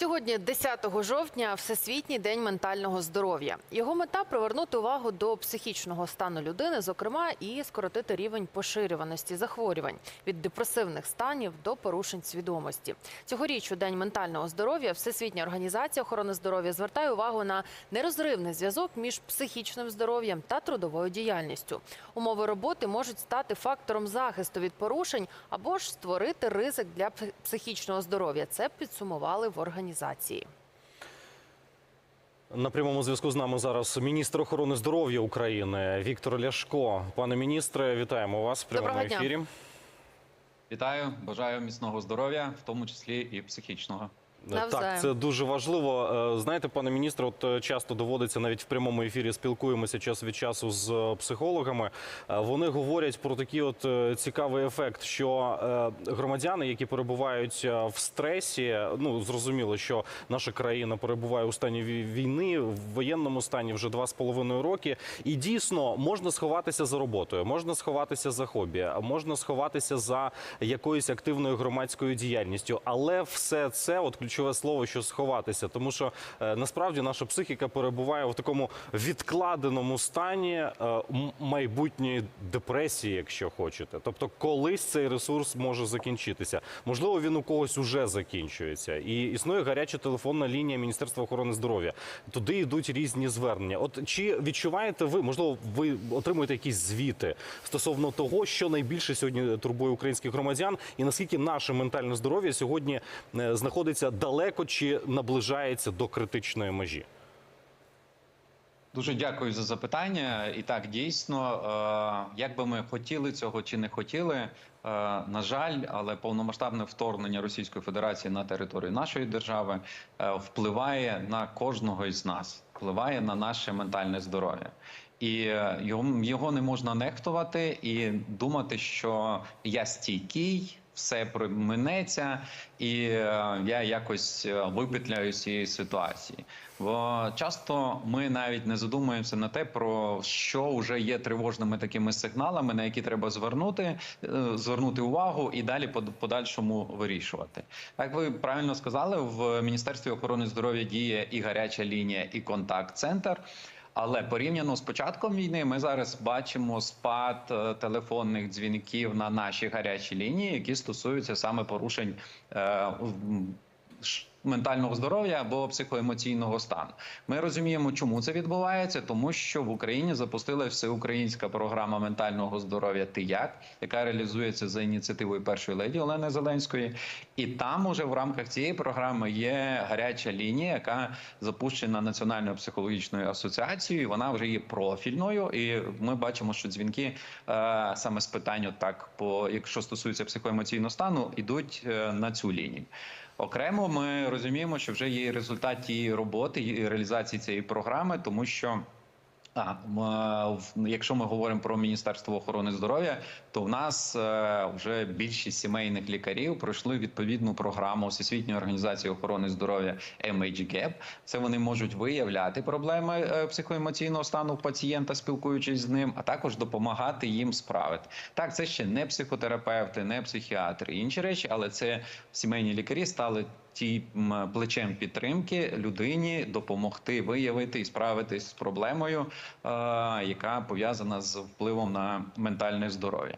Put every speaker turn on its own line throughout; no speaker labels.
Сьогодні, 10 жовтня, Всесвітній день ментального здоров'я. Його мета привернути увагу до психічного стану людини, зокрема, і скоротити рівень поширюваності захворювань від депресивних станів до порушень свідомості. Цьогоріч у день ментального здоров'я Всесвітня організація охорони здоров'я звертає увагу на нерозривний зв'язок між психічним здоров'ям та трудовою діяльністю. Умови роботи можуть стати фактором захисту від порушень або ж створити ризик для психічного здоров'я. Це підсумували в організації.
На прямому зв'язку з нами зараз міністр охорони здоров'я України Віктор Ляшко. Пане міністре, вітаємо вас в прямому
Доброго дня.
ефірі.
Вітаю, бажаю міцного здоров'я, в тому числі і психічного.
Навзаєм.
Так, це дуже важливо. Е, Знаєте, пане міністре, от е, часто доводиться навіть в прямому ефірі спілкуємося час від часу з е, психологами. Е, Вони говорять про такий от е, цікавий ефект, що е, громадяни, які перебувають е, в стресі, ну зрозуміло, що наша країна перебуває у стані війни, в воєнному стані вже два з половиною роки. І дійсно можна сховатися за роботою, можна сховатися за хобі, можна сховатися за якоюсь активною громадською діяльністю. Але все це, от ключове слово, що сховатися, тому що е, насправді наша психіка перебуває в такому відкладеному стані е, майбутньої депресії, якщо хочете. Тобто, колись цей ресурс може закінчитися. Можливо, він у когось уже закінчується. І існує гаряча телефонна лінія Міністерства охорони здоров'я. Туди йдуть різні звернення. От чи відчуваєте ви, можливо, ви отримуєте якісь звіти стосовно того, що найбільше сьогодні турбує українських громадян, і наскільки наше ментальне здоров'я сьогодні е, знаходиться далеко чи наближається до критичної межі?
Дуже дякую за запитання. І так, дійсно, е, як би ми хотіли цього чи не хотіли, е, на жаль, але повномасштабне вторгнення Російської Федерації на територію нашої держави е, впливає на кожного із нас, впливає на наше ментальне здоров'я. І його не можна нехтувати і думати, що я стійкий, все проминеться, і е, я якось е, випетляю цієї ситуації. Бо часто ми навіть не задумуємося на те, про що вже є тривожними такими сигналами, на які треба звернути, е, звернути увагу і далі по подальшому вирішувати. Як ви правильно сказали, в Міністерстві охорони здоров'я діє і гаряча лінія, і контакт-центр. Але порівняно з початком війни, ми зараз бачимо спад е, телефонних дзвінків на наші гарячі лінії, які стосуються саме порушень е, ментального здоров'я або психоемоційного стану. Ми розуміємо, чому це відбувається, тому що в Україні запустила всеукраїнська програма ментального здоров'я «Ти як», яка реалізується за ініціативою першої леді Олени Зеленської. І там уже в рамках цієї програми є гаряча лінія, яка запущена Національною психологічною асоціацією. Вона вже є профільною, і ми бачимо, що дзвінки е, саме з питань, так, по якщо стосується психоемоційного стану, ідуть е, на цю лінію. Окремо, ми розуміємо, що вже є результат тієї роботи і реалізації цієї програми, тому що. А якщо ми говоримо про Міністерство охорони здоров'я, то в нас е, вже більшість сімейних лікарів пройшли відповідну програму Всесвітньої організації охорони здоров'я MHGAP. Це вони можуть виявляти проблеми е, психоемоційного стану пацієнта, спілкуючись з ним, а також допомагати їм справити. Так, це ще не психотерапевти, не психіатри, інші речі, але це сімейні лікарі стали ті плечем підтримки людині допомогти виявити і справитись з проблемою, е, яка пов'язана з впливом на ментальне здоров'я.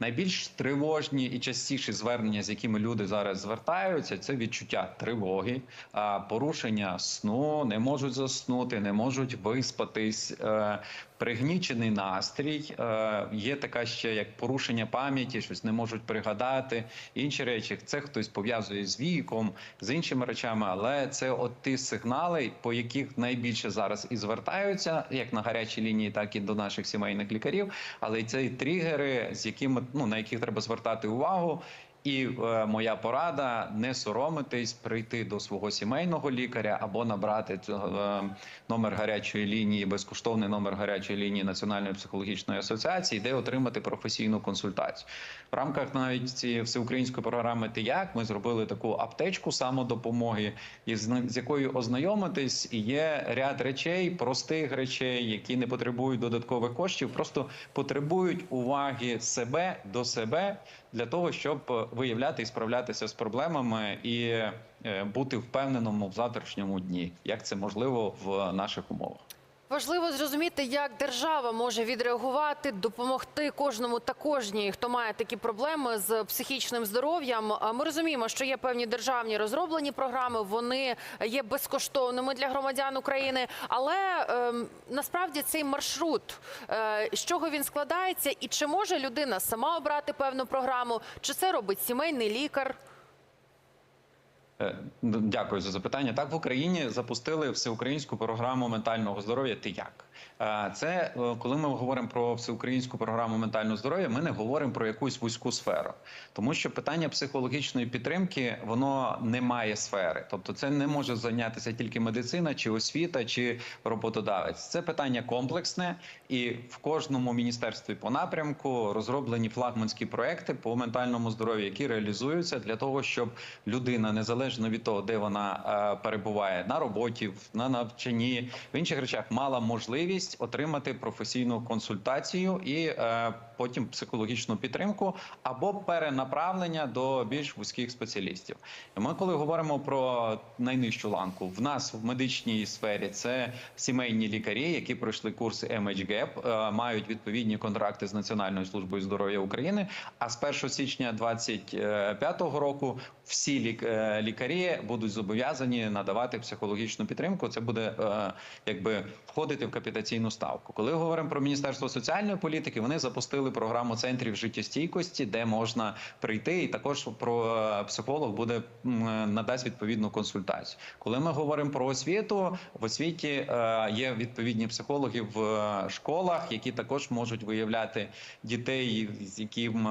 Найбільш тривожні і частіші звернення, з якими люди зараз звертаються, це відчуття тривоги, порушення сну, не можуть заснути, не можуть виспатись. е, Пригнічений настрій, е, є така ще як порушення пам'яті, щось не можуть пригадати. Інші речі, це хтось пов'язує з віком, з іншими речами, але це от ті сигнали, по яких найбільше зараз і звертаються, як на гарячій лінії, так і до наших сімейних лікарів. Але це і тригери, з якими ну на яких треба звертати увагу. І е, моя порада не соромитись, прийти до свого сімейного лікаря або набрати е, номер гарячої лінії, безкоштовний номер гарячої лінії Національної психологічної асоціації, де отримати професійну консультацію. В рамках навіть цієї всеукраїнської програми «Ти як» ми зробили таку аптечку самодопомоги, із з якою ознайомитись, і є ряд речей, простих речей, які не потребують додаткових коштів, просто потребують уваги себе до себе для того, щоб виявляти і справлятися з проблемами і е, бути впевненому в завтрашньому дні, як це можливо в наших умовах.
Важливо зрозуміти, як держава може відреагувати, допомогти кожному та кожній, хто має такі проблеми з психічним здоров'ям. Ми розуміємо, що є певні державні розроблені програми, вони є безкоштовними для громадян України. Але ем, насправді цей маршрут, е, з чого він складається, і чи може людина сама обрати певну програму, чи це робить сімейний лікар?
Е, Дякую за запитання. Так в Україні запустили всеукраїнську програму ментального здоров'я. Ти як? Е, Це е, коли ми говоримо про всеукраїнську програму ментального здоров'я, ми не говоримо про якусь вузьку сферу, тому що питання психологічної підтримки воно не має сфери, тобто це не може зайнятися тільки медицина, чи освіта, чи роботодавець. Це питання комплексне, і в кожному міністерстві по напрямку розроблені флагманські проекти по ментальному здоров'ю, які реалізуються для того, щоб людина незалежно від того, де вона е, перебуває на роботі, на навчанні в інших речах, мала можливість отримати професійну консультацію і е, потім психологічну підтримку або перенаправлення до більш вузьких спеціалістів. Ми, коли говоримо про найнижчу ланку, в нас в медичній сфері це сімейні лікарі, які пройшли курси MHGAP, е, мають відповідні контракти з Національною службою здоров'я України. А з 1 січня 2025 року всі лік- е, лікарі будуть зобов'язані надавати психологічну підтримку. Це буде е, якби входити в капітаційну ставку. Коли говоримо про міністерство соціальної політики, вони запустили програму центрів життєстійкості, де можна прийти, і також про е, психолог буде е, надасть відповідну консультацію. Коли ми говоримо про освіту, в освіті е, є відповідні психологи в школах, які також можуть виявляти дітей, з яким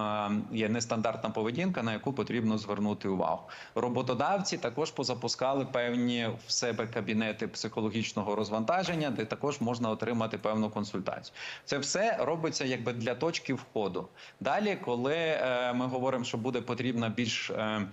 є нестандартна поведінка, на яку потрібно звернути увагу. Роботодавці також позапускали певні в себе кабінети психологічного розвантаження, де також можна отримати певну консультацію. Це все робиться якби для точки входу. Далі, коли е, ми говоримо, що буде потрібна більш е,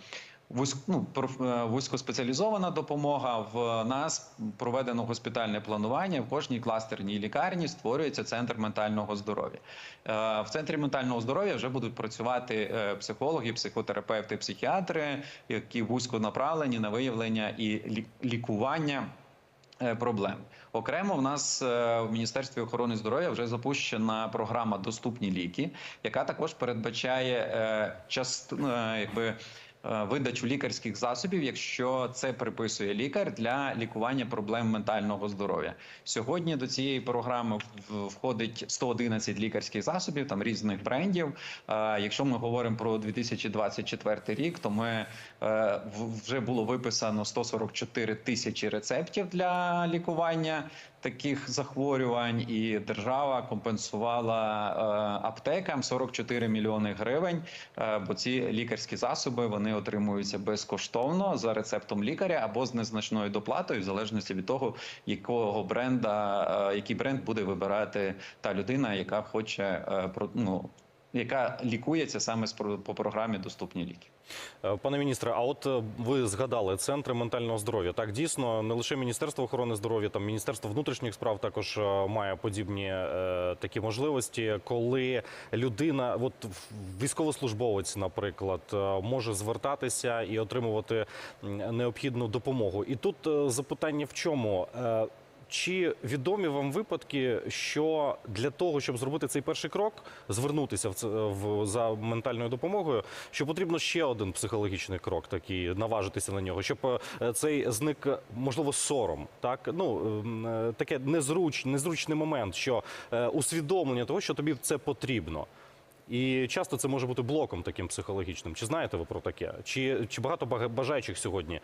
ну, е, вузькоспеціалізована допомога. В нас проведено госпітальне планування. В кожній кластерній лікарні створюється центр ментального здоров'я. Е, В центрі ментального здоров'я вже будуть працювати е, психологи, психотерапевти, психіатри, які вузько направлені на виявлення і лікування проблем. Окремо в нас е, в Міністерстві охорони здоров'я вже запущена програма Доступні ліки, яка також передбачає частину, е, якби. Е, Видачу лікарських засобів, якщо це приписує лікар для лікування проблем ментального здоров'я. Сьогодні до цієї програми входить 111 лікарських засобів, там різних брендів. Е, Якщо ми говоримо про 2024 рік, то ми е, вже було виписано 144 тисячі рецептів для лікування таких захворювань, і держава компенсувала аптекам 44 мільйони гривень. Бо ці лікарські засоби вони отримуються безкоштовно за рецептом лікаря або з незначною доплатою, в залежності від того, якого бренда, е, який бренд буде вибирати та людина, яка хоче е, ну, яка лікується саме по програмі Доступні ліки.
Е, Пане міністре, а от е, ви згадали центри ментального здоров'я. Так дійсно не лише Міністерство охорони здоров'я, там Міністерство внутрішніх справ також е, має подібні е, такі можливості, коли людина, от військовослужбовець, наприклад, може звертатися і отримувати необхідну допомогу. І тут запитання в чому? Чи відомі вам випадки, що для того, щоб зробити цей перший крок, звернутися в, в за ментальною допомогою, що потрібно ще один психологічний крок, такий наважитися на нього, щоб е, цей зник, можливо, сором, так ну ем, е, таке незруч, незручний момент, що е, усвідомлення того, що тобі це потрібно. І часто це може бути блоком таким психологічним. Чи знаєте ви про таке? Чи, чи багато бажаючих сьогодні е,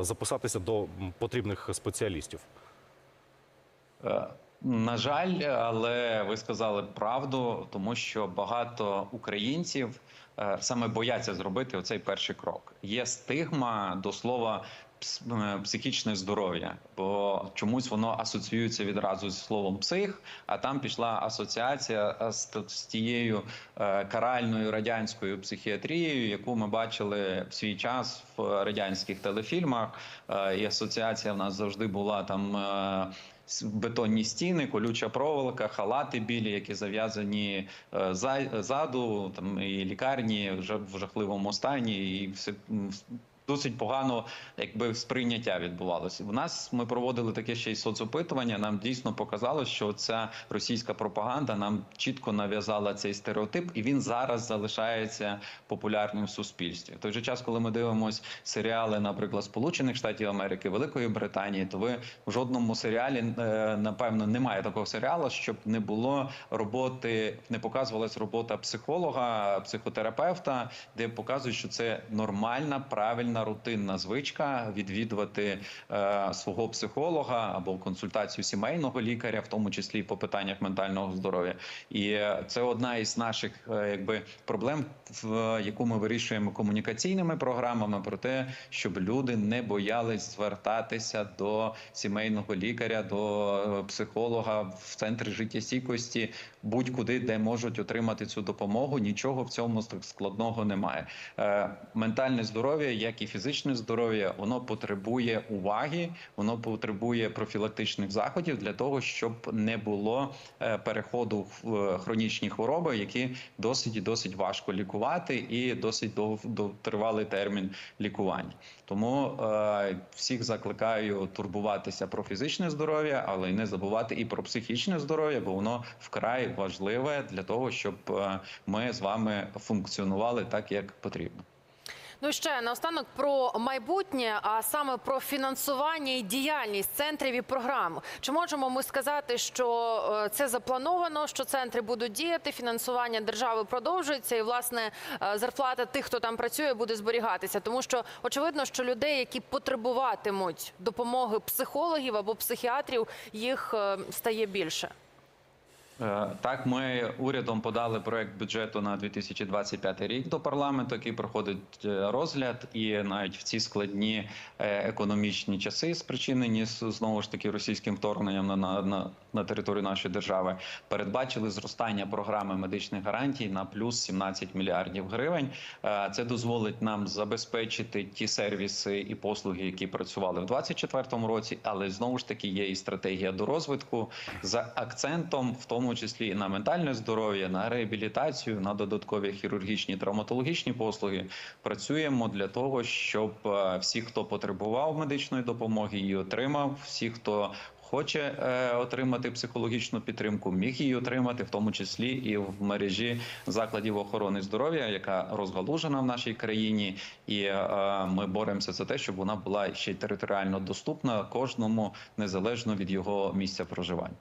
записатися до потрібних спеціалістів?
Е, На жаль, але ви сказали правду, тому що багато українців е, саме бояться зробити оцей перший крок. Є стигма до слова е, психічне здоров'я, бо чомусь воно асоціюється відразу з словом псих, а там пішла асоціація з, тією каральною радянською психіатрією, яку ми бачили в свій час в радянських телефільмах. І асоціація в нас завжди була там. Бетонні стіни, колюча проволока, халати білі, які зав'язані е, ззаду, там і лікарні вже в жахливому стані, і все Досить погано, якби сприйняття відбувалося. У нас ми проводили таке ще й соцопитування. Нам дійсно показало, що ця російська пропаганда нам чітко нав'язала цей стереотип, і він зараз залишається популярним в суспільстві. В той же час, коли ми дивимося серіали, наприклад, Сполучених Штатів Америки, Великої Британії, то ви в жодному серіалі е, напевно немає такого серіалу, щоб не було роботи, не показувалась робота психолога, психотерапевта, де показують, що це нормальна, правильна, рутинна звичка відвідувати е, свого психолога або консультацію сімейного лікаря, в тому числі по питаннях ментального здоров'я. І е, це одна із наших е, якби проблем, в яку ми вирішуємо комунікаційними програмами, про те, щоб люди не боялись звертатися до сімейного лікаря, до е, психолога в центри життєстійкості, будь-куди, де можуть отримати цю допомогу. Нічого в цьому складного немає. Е, Ментальне здоров'я, як і фізичне здоров'я, воно потребує уваги, воно потребує профілактичних заходів для того, щоб не було е, переходу в е, хронічні хвороби, які досить і досить важко лікувати, і досить дов, дов- тривалий термін лікування. Тому е, всіх закликаю турбуватися про фізичне здоров'я, але й не забувати і про психічне здоров'я, бо воно вкрай важливе для того, щоб е, ми з вами функціонували так, як потрібно.
Ну і ще наостанок про майбутнє, а саме про фінансування і діяльність центрів і програм. Чи можемо ми сказати, що е, це заплановано, що центри будуть діяти, фінансування держави продовжується, і власне е, зарплата тих, хто там працює, буде зберігатися? Тому що очевидно, що людей, які потребуватимуть допомоги психологів або психіатрів, їх е, стає більше.
Е, Так, ми урядом подали проект бюджету на 2025 рік до парламенту, який проходить е, розгляд, і навіть в ці складні е, економічні часи, спричинені знову ж таки російським вторгненням на, на, на, територію нашої держави, передбачили зростання програми медичних гарантій на плюс 17 мільярдів гривень. Це дозволить нам забезпечити ті сервіси і послуги, які працювали в 2024 році, але знову ж таки є і стратегія до розвитку за акцентом, в тому числі і на ментальне здоров'я, на реабілітацію, на додаткові хірургічні травматологічні послуги. Працюємо для того, щоб е, всі, хто потребував медичної допомоги, її отримав. Всі, хто Хоче е, отримати психологічну підтримку, міг її отримати, в тому числі і в мережі закладів охорони здоров'я, яка розгалужена в нашій країні, і е, ми боремося за те, щоб вона була ще й територіально доступна кожному незалежно від його місця проживання.